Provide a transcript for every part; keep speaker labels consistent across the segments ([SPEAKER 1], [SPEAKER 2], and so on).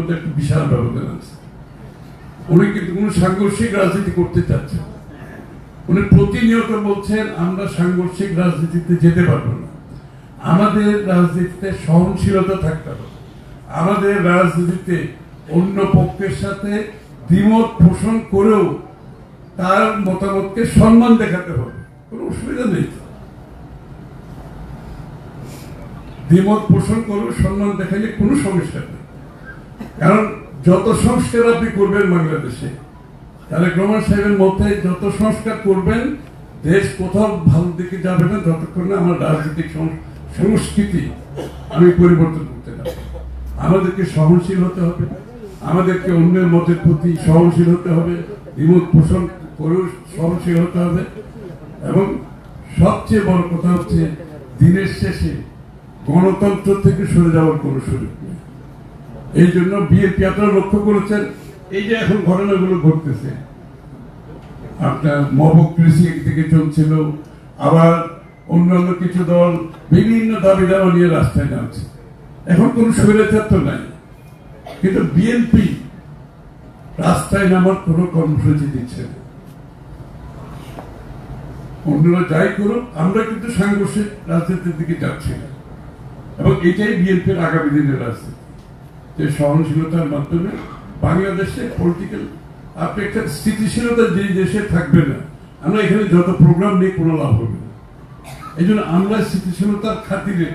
[SPEAKER 1] একটা বিশাল ব্যবধান আছে। উনি কিন্তু কোনো সাংঘর্ষিক রাজনীতি করতে চাচ্ছেন। উনি প্রতিনিয়ত বলছেন, আমরা সাংঘর্ষিক রাজনীতিতে যেতে পারব না। আমাদের রাজনীতিতে সহনশীলতা থাকতে হবে। আমাদের রাজনীতিতে অন্য পক্ষের সাথে দ্বিমত পোষণ করেও তার মতামতকে সম্মান দেখাতে হবে। কোনো অসুবিধা নেই। দ্বিমত পোষণ করেও সম্মান দেখাইলে কোনো সমস্যা নেই। কারণ যত সংস্কার আপনি করবেন বাংলাদেশে, তাহলে রহমান সাহেবের মধ্যে যত সংস্কার করবেন, দেশ কোথাও ভালো দিকে যাবে না, যতক্ষণ না আমার রাজনৈতিক সংস্কৃতি আমি পরিবর্তন করতে পারি। আমাদেরকে সহনশীল হতে হবে, আমাদেরকে অন্যের মতের প্রতি সহনশীল হতে হবে বিমুখ পোষণ করেও সহনশীল হতে হবে এবং সবচেয়ে বড় কথা হচ্ছে, দিনের শেষে গণতন্ত্র থেকে সরে যাওয়ার কোনো সুযোগ নেই এই জন্য বিএনপি আপনারা লক্ষ্য করেছেন, এই যে এখন ঘটনাগুলো ঘটতেছে। আপনার মবক্রেসি একদিকে চলছিল, আবার অন্যান্য কিছু দল বিভিন্ন দাবি দাওয়া নিয়ে রাস্তায় নামছে। এখন কোনো স্বৈরাচার তো নাই। কিন্তু বিএনপি রাস্তায় নামার কোনো কর্মসূচি দিচ্ছে অন্যরা যাই করুক, আমরা কিন্তু সাংঘর্ষিক রাজনীতির দিকে যাচ্ছি না। এবং এটাই বিএনপির আগামী দিনের রাজনীতি। যে সহনশীলতার মাধ্যমে বাংলাদেশে পলিটিক্যাল আপনি একটা স্থিতিশীলতা যে দেশে থাকবে না, আমরা এখানে যত প্রোগ্রাম নিয়ে কোনো লাভ হবে না। এই জন্য আমরা স্থিতিশীলতার খাতিরে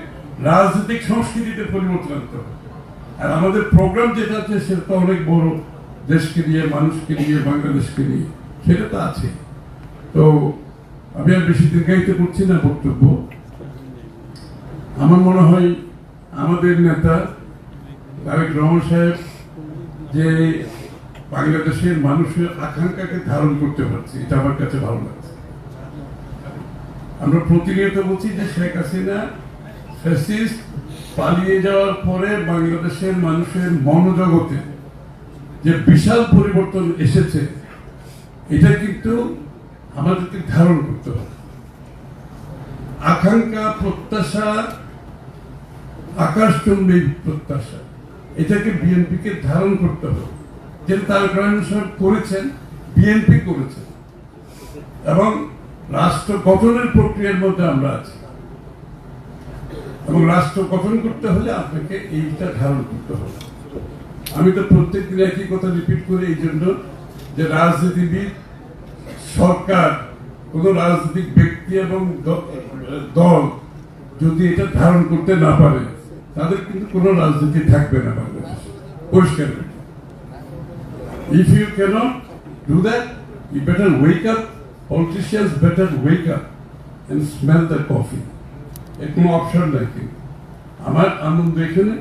[SPEAKER 1] রাজনৈতিক সংস্কৃতিতে পরিবর্তন আনতে হবে। আর আমাদের প্রোগ্রাম যেটা আছে, সেটা অনেক বড় দেশকে নিয়ে, মানুষকে নিয়ে, বাংলাদেশকে নিয়ে, সেটা তো আছে। তো আমি আর বেশি দীর্ঘায়িত করছি না বক্তব্য। আমার মনে হয় আমাদের নেতা তারেক রহমান সাহেব যে বাংলাদেশের মানুষের আকাঙ্ক্ষাকে ধারণ করতে পারছে, এটা আমার কাছে ভালো লাগছে। আমরা প্রতিনিয়ত বলছি যে শেখ হাসিনা ফ্যাসিস্ট পালিয়ে যাওয়ার পরে বাংলাদেশের মানুষের মনোজগতে যে বিশাল পরিবর্তন এসেছে, এটা কিন্তু আমাদেরকে ধারণ করতে হবে। আকাঙ্ক্ষা, প্রত্যাশা, আকাশচুম্বী প্রত্যাশা। এটাকে বিএনপিকে ধারণ করতে হবে। যেটা তারেক রহমান করেছেন, বিএনপি করেছেন। এবং রাষ্ট্র গঠনের প্রক্রিয়ার মধ্যে আমরা আছি। এবং রাষ্ট্র গঠন করতে হলে আপনাকে এইটা ধারণ করতে হবে। আমি তো প্রত্যেক দিন একই কথা রিপিট করি এই জন্য যে রাজনীতিবিদ, সরকার, কোন রাজনৈতিক ব্যক্তি এবং দল যদি এটা ধারণ করতে না পারে তাদের কিন্তু কোনো রাজনীতি থাকবে না বাংলাদেশে। পরিষ্কার if you do that you better wake up better wake up and smell the coffee এর কোনো অপশন নাই কিন্তু। আমার আনন্দ এখানে,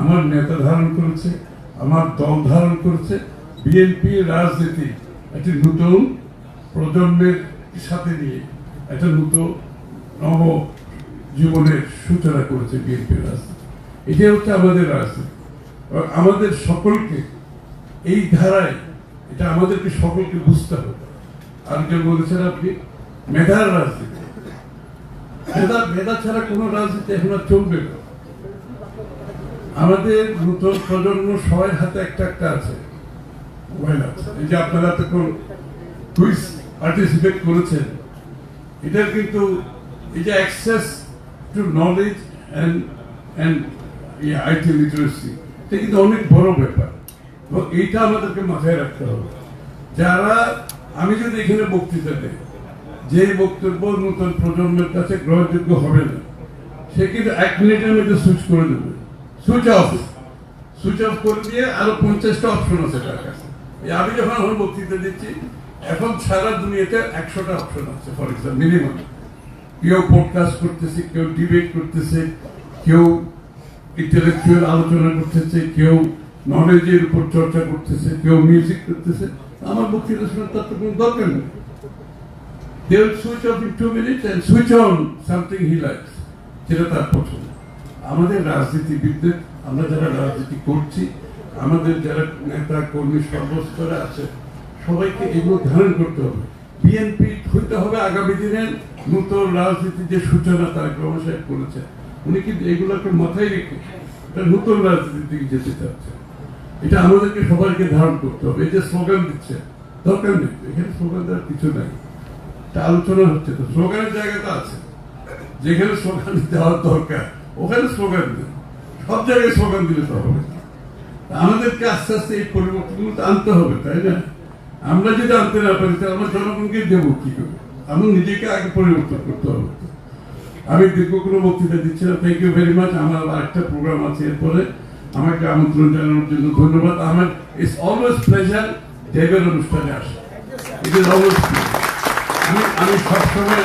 [SPEAKER 1] আমার নেতা ধারণ করেছে, আমার দল ধারণ করেছে বিএনপি রাজনীতি একটি নতুন প্রজন্মের সাথে নিয়ে একটা নতুন নব জীবনের সূচনা করেছে বিএনপি রাজনীতি। এটাই হচ্ছে আমাদের রাজনীতি। আমাদের সকলকে এই ধারায় এটা আমাদেরকে সকলকে বুঝতে হবে। আর যে বলেছেন আপনি, মেধার রাজনীতি। মেধা মেধা ছাড়া কোনো রাজনীতি এখন আর চলবে না। আমাদের নতুন প্রজন্ম সবাই হাতে একটা একটা আছে। মোবাইল আছে এই যে আপনারা তো কুইজ পার্টিসিপেট করেছেন, এটার কিন্তু এই যে access to knowledge and and IT literacy এটা কিন্তু অনেক বড় ব্যাপার। এবং এইটা আমাদেরকে মাথায় রাখতে হবে। যারা, আমি যদি এখানে বক্তৃতা দেই, যে বক্তব্য নতুন প্রজন্মের কাছে গ্রহণযোগ্য হবে না, সে কিন্তু এক মিনিটের মধ্যে সুইচ করে দেবে। সুইচ অফ সুইচ অফ করে দিয়ে আরও পঞ্চাশটা অপশন আছে তার কাছে। আমি যখন আমার বক্তৃতা দিচ্ছি, এখন সারা দুনিয়াতে একশোটা অপশন আছে ফর এক্সাম্পল মিনিমাম কেউ পডকাস্ট করতেছে, কেউ ডিবেট করতেছে, কেউ ইন্টেলেকচুয়াল আলোচনা করতেছে, কেউ নলেজের উপর চর্চা করতেছে, কেউ মিউজিক করতেছে, আমার বক্তৃতা শোনার তার তো কোনো দরকার নেই। In two minutes and switch on something he likes, যেটা তার পছন্দ। আমাদের রাজনীতিবিদদের, আমরা যারা রাজনীতি করছি, আমাদের যারা নেতা, কর্মী, সর্বস্তরে আছে, সবাইকে এগুলো ধারণ করতে হবে। বিএনপি হইতে হবে আগামী দিনের নতুন রাজনীতির যে সূচনা তারা ক্রমশায় করেছে উনি কিন্তু এগুলোকে মাথায় রেখে একটা নতুন রাজনীতির যেতে চাচ্ছে। এটা আমাদেরকে সবাইকে ধারণ করতে হবে। এই যে স্লোগান দিচ্ছে, দরকার নেই এখানে স্লোগান দেওয়ার কিছু নাই। এটা আলোচনা হচ্ছে তো। স্লোগানের জায়গাটা আছে। যেখানে স্লোগান দেওয়ার দরকার, ওখানে স্লোগান দেন সব জায়গায় স্লোগান দিলে তো হবে। আমাদেরকে আস্তে আস্তে এই পরিবর্তনগুলো তো আনতে হবে, তাই না? আমরা যদি আনতে না পারি, তাহলে আমরা জনগণকে দেবো কি করে? আমার নিজেকে আগে পরিবর্তন করতে হবে। আমি দীর্ঘ কোনো বক্তৃতা দিচ্ছি না। থ্যাংক ইউ ভেরি মাচ আমার আরেকটা প্রোগ্রাম আছে এরপরে। আমাকে আমন্ত্রণ জানানোর জন্য ধন্যবাদ। আমার ইটস অলওয়েজ প্লেজার দেবের অনুষ্ঠানে আসা। ইট ইজ অলওয়েজ আমি আমি সবসময়